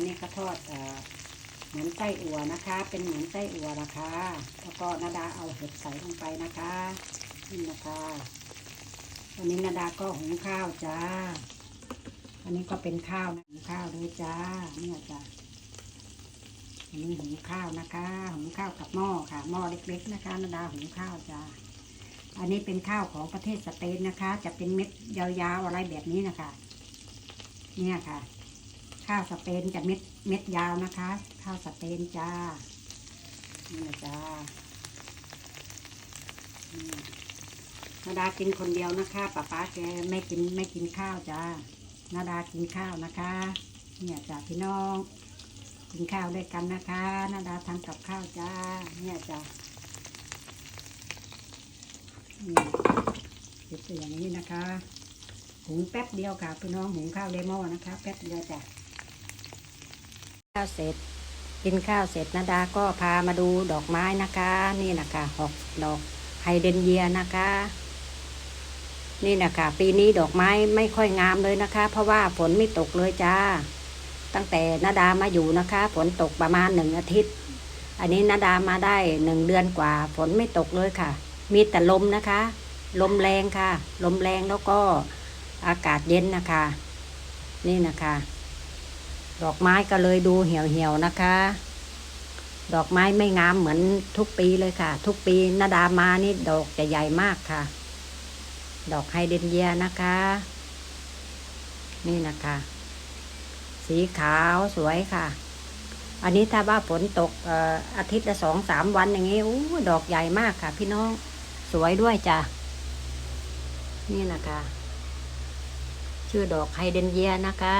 นนี้ก็ทอดเอ่อเหมือนไส้อั่วนะคะ เป็นเหมือนไส้อั่วนะคะ แล้วก็นาดาเอาเห็ดใส่ลงไปนะคะนี่นะคะวันนี้นาดาก็หุงข้าวจ้าอันนี้ก็เป็นข้าวนะหุงข้าวด้วยจ้าเนี่ยจ้าอันนี้หุงข้าวนะคะหุงข้าวกับหม้อค่ะหม้อเล็กๆนะคะนาดาหุงข้าวจ้าอันนี้เป็นข้าวของประเทศสเปนนะคะ จะเป็นเม็ดยาวๆอะไรแบบนี้นะคะ เนี่ยค่ะ ข้าวสเปนจะเม็ดเม็ดยาวนะคะ ข้าวสเปนจ้านี่นะจ้านาดากินคนเดียวนะคะป้าป้าแกไม่กินไม่กินข้าวจ้านาดากินข้าวนะคะ เนี่ยจ้าพี่น้อง กินข้าวด้วยกันนะคะนาดาทำกับข้าวจ้า เนี่ยจ้านี่เสร็จอย่างนี้นะคะ หุงแป๊บเดียวค่ะพี่น้องหุงข้าวเดโมนะคะ แป๊บเดียวจ้ะ ข้าวเสร็จกินข้าวเสร็จนาดาก็พามาดูดอกไม้นะคะ นี่นะคะหกดอกไฮเดนเยียนะคะ นี่นะคะปีนี้ดอกไม้ไม่ค่อยงามเลยนะคะ เพราะว่าฝนไม่ตกเลยจ้า ตั้งแต่นาดามาอยู่นะคะฝนตกประมาณหนึ่งอาทิตย์ อันนี้นาดามาได้หนึ่งเดือนกว่าฝนไม่ตกเลยค่ะ มีแต่ลมนะคะ ลมแรงค่ะ ลมแรงแล้วก็อากาศเย็นนะคะ นี่นะคะ ดอกไม้ก็เลยดูเหี่ยวเหี่ยวๆนะคะ ดอกไม้ไม่งามเหมือนทุกปีเลยค่ะ ทุกปีนาดามานี่ดอกจะใหญ่มากค่ะ ดอกไฮเดรนเยียนะคะ นี่นะคะ สีขาวสวยค่ะ อันนี้ถ้าว่าฝนตกอออาทิตย์ละสองสามวันอย่างนี้อู้ดอกใหญ่มากค่ะ พี่น้องสวยด้วยจ้ะนี่นะคะ ชื่อดอกไฮเดรนเยียนะคะ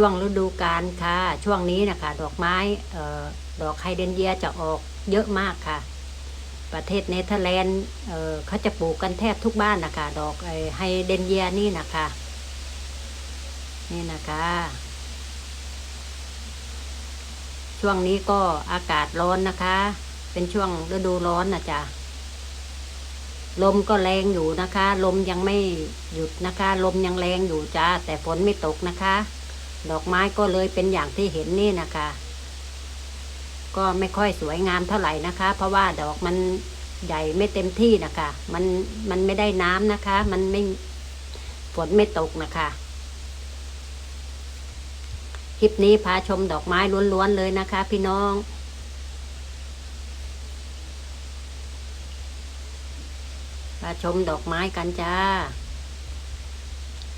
ช่วงฤดูกาลค่ะ ช่วงนี้นะคะ ดอกไม้ออดอกไฮเดนเยียจะออกเยอะมากค่ะ ประเทศเนเธอร์แลนด์เเขาจะปลูกกันแทบทุกบ้านนะคะ ดอกไฮเดนเยียนี่นะคะ นี่นะคะ ช่วงนี้ก็อากาศร้อนนะคะ เป็นช่วงฤดูร้อนนะจ๊ะลมก็แรงอยู่นะคะ ลมยังไม่หยุดนะคะ ลมยังแรงอยู่จ้า แต่ฝนไม่ตกนะคะ ดอกไม้ก็เลยเป็นอย่างที่เห็นนี่นะคะ ก็ไม่ค่อยสวยงามเท่าไหร่นะคะ เพราะว่าดอกมันใหญ่ไม่เต็มที่นะคะ มันมันไม่ได้น้ำนะคะ มันไม่ฝนไม่ตกนะคะคลิปนี้พาชมดอกไม้ล้วนๆเลยนะคะ พี่น้องพาชมดอกไม้กันจ้า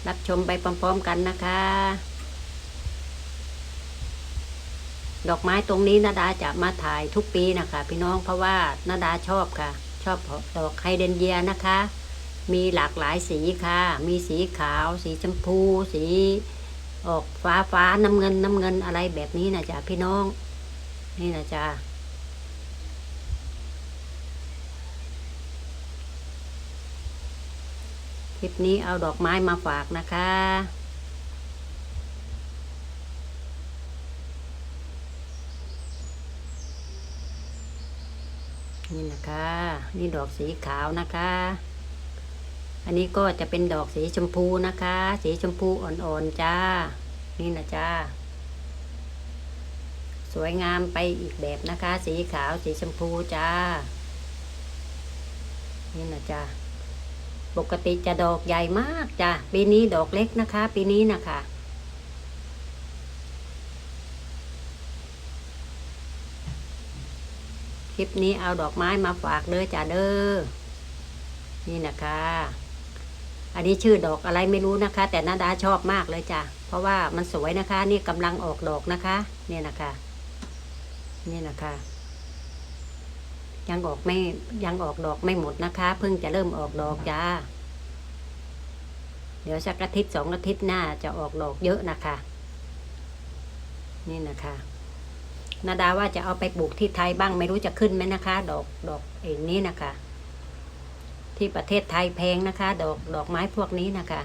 รับชมไปพร้อมๆกันนะคะ ดอกไม้ตรงนี้นาดาจะมาถ่ายทุกปีนะคะ พี่น้องเพราะว่านาดาชอบค่ะ ชอบดอกไฮเดรนเยียนะคะ มีหลากหลายสีค่ะ มีสีขาว สีชมพู สีออกฟ้าฟ้าน้ำเงินน้ำเงินอะไรแบบนี้นะจ๊ะพี่น้อง นี่นะจ๊ะคลิปนี้เอาดอกไม้มาฝากนะคะ นี่นะคะ นี่ดอกสีขาวนะคะ อันนี้ก็จะเป็นดอกสีชมพูนะคะ สีชมพูอ่อนๆจ้า นี่นะจ้า สวยงามไปอีกแบบนะคะ สีขาวสีชมพูจ้า นี่นะจ้าปกติจะดอกใหญ่มากจ้าปีนี้ดอกเล็กนะคะ ปีนี้นะคะ ลิปนี้เอาดอกไม้มาฝากเด้อจ้าเด้อนี่นะคะ อันนี้ชื่อดอกอะไรไม่รู้นะคะ แต่นาดาชอบมากเลยจ้ะเพราะว่ามันสวยนะคะ นี่กำลังออกดอกนะคะ เนี่ยนะคะ นี่นะคะ ยังออกไม่ยังออกดอกไม่หมดนะคะ เพิ่งจะเริ่มออกดอกจ้าเดี๋ยวสักอาทิตย์สองอาทิตย์หน้าจะออกดอกเยอะนะคะ นี่นะคะ นาดาว่าจะเอาไปปลูกที่ไทยบ้างไม่รู้จะขึ้นไหมนะคะ ดอกดอกเองนี้นะคะ ที่ประเทศไทยแพงนะคะ ดอกดอกไม้พวกนี้นะคะ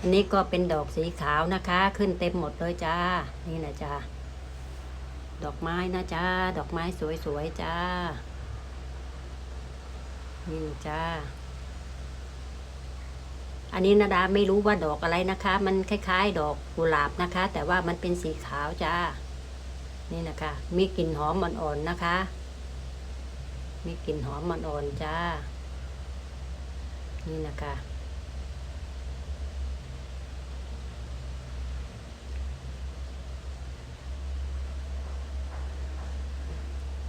อันนี้ก็เป็นดอกสีขาวนะคะ ขึ้นเต็มหมดเลยจ้า นี่นะจ้าดอกไม้นะจ้าดอกไม้สวยๆจ้านี่จ้า อันนี้นาดาไม่รู้ว่าดอกอะไรนะคะ มันคล้าย ๆ ดอกกุหลาบนะคะ แต่ว่ามันเป็นสีขาวจ้า นี่นะคะ มีกลิ่นหอมอ่อนๆนะคะ มีกลิ่นหอมอ่อนๆจ้า นี่นะคะ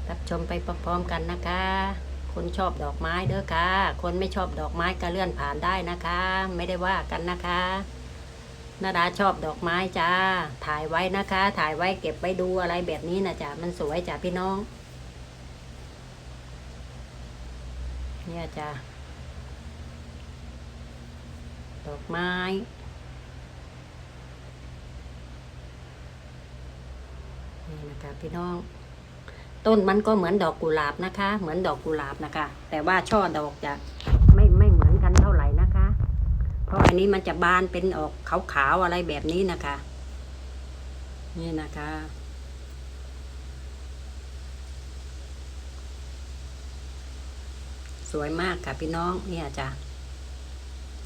รับชมไปพร้อมๆกันนะคะ คนชอบดอกไม้เด้อค่ะ คนไม่ชอบดอกไม้ก็เลื่อนผ่านได้นะคะ ไม่ได้ว่ากันนะคะนาดาชอบดอกไม้จ้า ถ่ายไว้นะคะ ถ่ายไว้เก็บไว้ดูอะไรแบบนี้นะจ๊ะมันสวยจ้ะพี่น้อง เนี่ยจ้ะดอกไม้นี่นะคะพี่น้อง ต้นมันก็เหมือนดอกกุหลาบนะคะ เหมือนดอกกุหลาบนะคะ แต่ว่าช่อดอกจะไม่ไม่เหมือนกันเท่าไหร่นะคะ เพราะอันนี้มันจะบานเป็นออกขาวๆอะไรแบบนี้นะคะ นี่นะคะสวยมากค่ะพี่น้องเนี่ยจ้ะ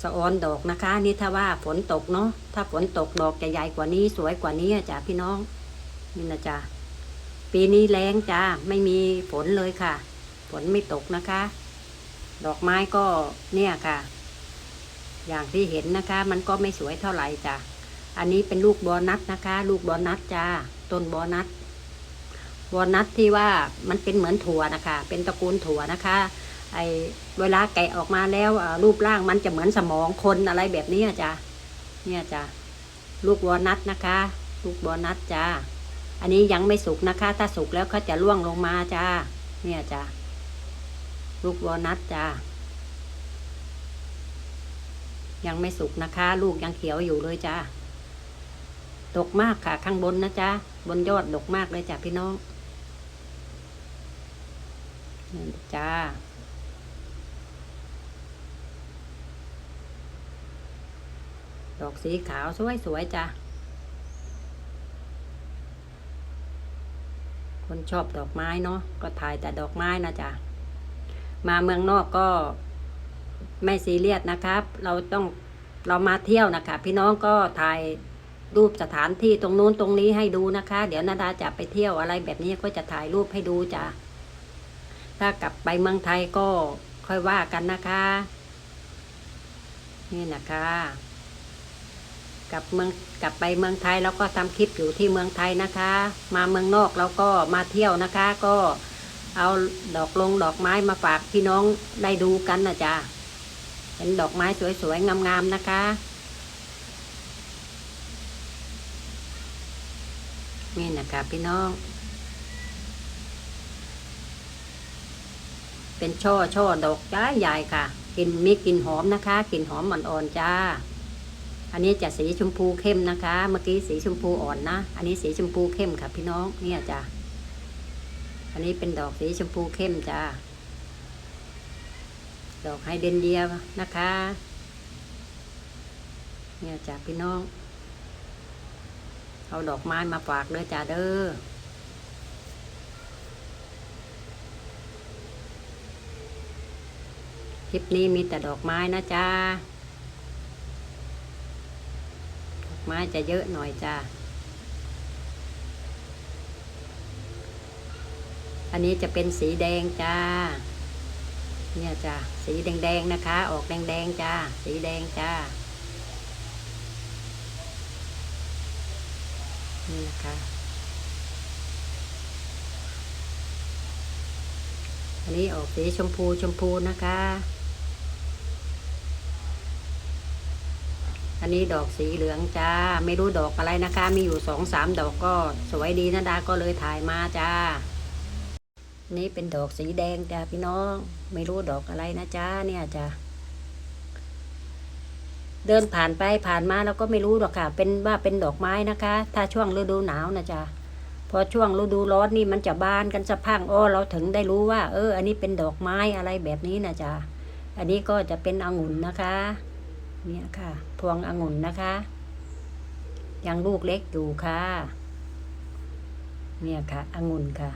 สะออนดอกนะคะ นี่ถ้าว่าฝนตกเนาะถ้าฝนตกดอกจะใหญ่กว่านี้สวยกว่านี้จ้ะพี่น้องนี่นะจ้ะ ปีนี้แรงจ้าไม่มีฝนเลยค่ะ ฝนไม่ตกนะคะ ดอกไม้ก็เนี่ยค่ะ อย่างที่เห็นนะคะ มันก็ไม่สวยเท่าไหร่จ้ะอันนี้เป็นลูกบอนัทนะคะ ลูกบอนัทจ้าต้นบอนัทบอนัทที่ว่ามันเป็นเหมือนถั่วนะคะ เป็นตระกูลถั่วนะคะไอเวลาแกะออกมาแล้วรูปร่างมันจะเหมือนสมองคนอะไรแบบนี้จ้ะเนี่ยจ้ะลูกบอนัทนะคะ ลูกบอนัทจ้า อันนี้ยังไม่สุกนะคะ ถ้าสุกแล้วเขาจะล่วงลงมาจ้า เนี่ยจ้าลูกวอลนัทจ้า ยังไม่สุกนะคะ ลูกยังเขียวอยู่เลยจ้าดกมากค่ะ ข้างบนนะจ้าบนยอดดกมากเลยจ้าพี่น้องนี่จ้าดอกสีขาวสวยๆจ้า คนชอบดอกไม้เนาะก็ถ่ายแต่ดอกไม้นะจ๊ะมาเมืองนอกก็ไม่ซีเรียสนะครับ เราต้องเรามาเที่ยวนะคะ พี่น้องก็ถ่ายรูปสถานที่ตรงนู้นตรงนี้ให้ดูนะคะ เดี๋ยวนาดาจะไปเที่ยวอะไรแบบนี้ก็จะถ่ายรูปให้ดูจ้ะถ้ากลับไปเมืองไทยก็ค่อยว่ากันนะคะ นี่นะคะ กลับเมืองกลับไปเมืองไทยแล้วก็ทำคลิปอยู่ที่เมืองไทยนะคะ มาเมืองนอกเราก็มาเที่ยวนะคะ ก็เอาดอกลงดอกไม้มาฝากพี่น้องได้ดูกันนะจ๊ะเห็นดอกไม้สวยๆงามๆนะคะ นี่นะคะพี่น้อง เป็นช่อช่อดอกย้าใหญ่ค่ะกลินมีกลิ่นหอมนะคะกลิ่นหอมอ่อนๆจ้า อันนี้จะสีชมพูเข้มนะคะ เมื่อกี้สีชมพูอ่อนนะ อันนี้สีชมพูเข้มค่ะพี่น้อง เนี่ยจ้ะ อันนี้เป็นดอกสีชมพูเข้มจ้าดอกไฮเดรนเดียนะคะ เนี่ยจ้ะพี่น้อง เอาดอกไม้มาฝากเด้อจ้าเด้อคลิปนี้มีแต่ดอกไม้นะจ้า ไม้จะเยอะหน่อยจ้า อันนี้จะเป็นสีแดงจ้า เนี่ยจ้าสีแดงๆนะคะ ออกแดงๆจ้า สีแดงจ้า นี่นะคะอันนี้ออกสีชมพูชมพูนะคะ นนี้ดอกสีเหลืองจ้า ไม่รู้ดอกอะไรนะคะ มีอยู่สองสามดอกก็สวยดีนะดาก็เลยถ่ายมาจ้า นี่เป็นดอกสีแดงจ้าพี่น้อง ไม่รู้ดอกอะไรนะจ้าเนี่ยจ้าเดินผ่านไปผ่านมาเราก็ไม่รู้หรอกค่ะ เป็นว่าเป็นดอกไม้นะคะ ถ้าช่วงฤดูหนาวนะจ้าพอช่วงฤดูร้อนนี่มันจะบานกันสะพังอ้อเราถึงได้รู้ว่า เออ อันนี้เป็นดอกไม้อะไรแบบนี้นะจ้าอันนี้ก็จะเป็นองุ่นนะคะ เนี่ยค่ะ พวงองุ่นนะคะ ยังลูกเล็กอยู่ค่ะ เนี่ยค่ะองุ่นค่ะ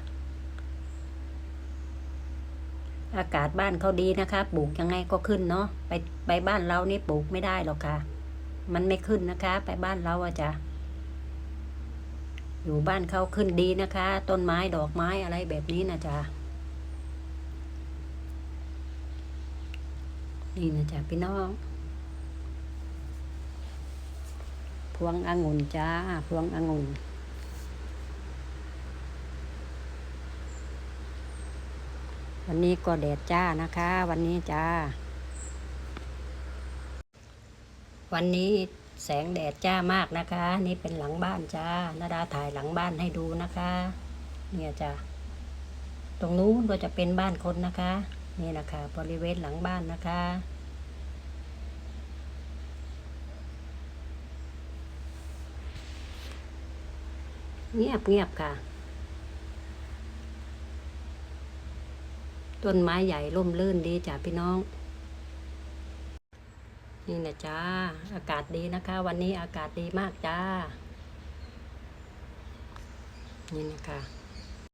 อากาศบ้านเขาดีนะคะ ปลูกยังไงก็ขึ้นเนาะไปไปบ้านเรานี่ปลูกไม่ได้หรอกค่ะ มันไม่ขึ้นนะคะ ไปบ้านเราอะจ้ะอยู่บ้านเขาขึ้นดีนะคะ ต้นไม้ดอกไม้อะไรแบบนี้นะจ๊ะนี่นะจ๊ะพี่น้อง พวงองุ่นจ้า พวงองุ่นวันนี้ก็แดดจ้านะคะ วันนี้จ้า วันนี้แสงแดดจ้ามากนะคะ นี่เป็นหลังบ้านจ้านาดาถ่ายหลังบ้านให้ดูนะคะ เนี่ยจ้าตรงนู้นก็จะเป็นบ้านคนนะคะ นี่นะคะ บริเวณหลังบ้านนะคะ เงียบเงียบค่ะ ต้นไม้ใหญ่ร่มรื่นดีจ้ะพี่น้อง นี่นะจ้า อากาศดีนะคะ วันนี้อากาศดีมากจ้า นี่นะคะ